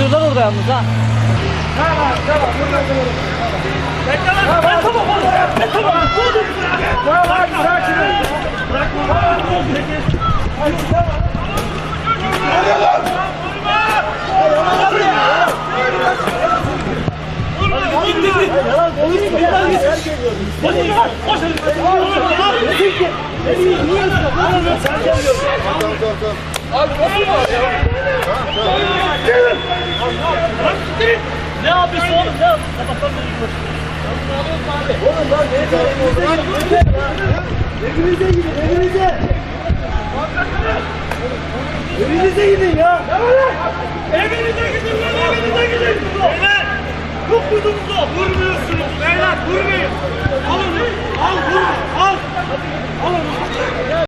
burada yalnız ha. Ne yapıyorsun oğlum? Ne yapıyorsun? Sabahtan beri Evinize gidin, evinize. Evinize gidin ya. Evinize gidin lan evinize gidin. Yok muydunuz Vurmuyorsunuz beyler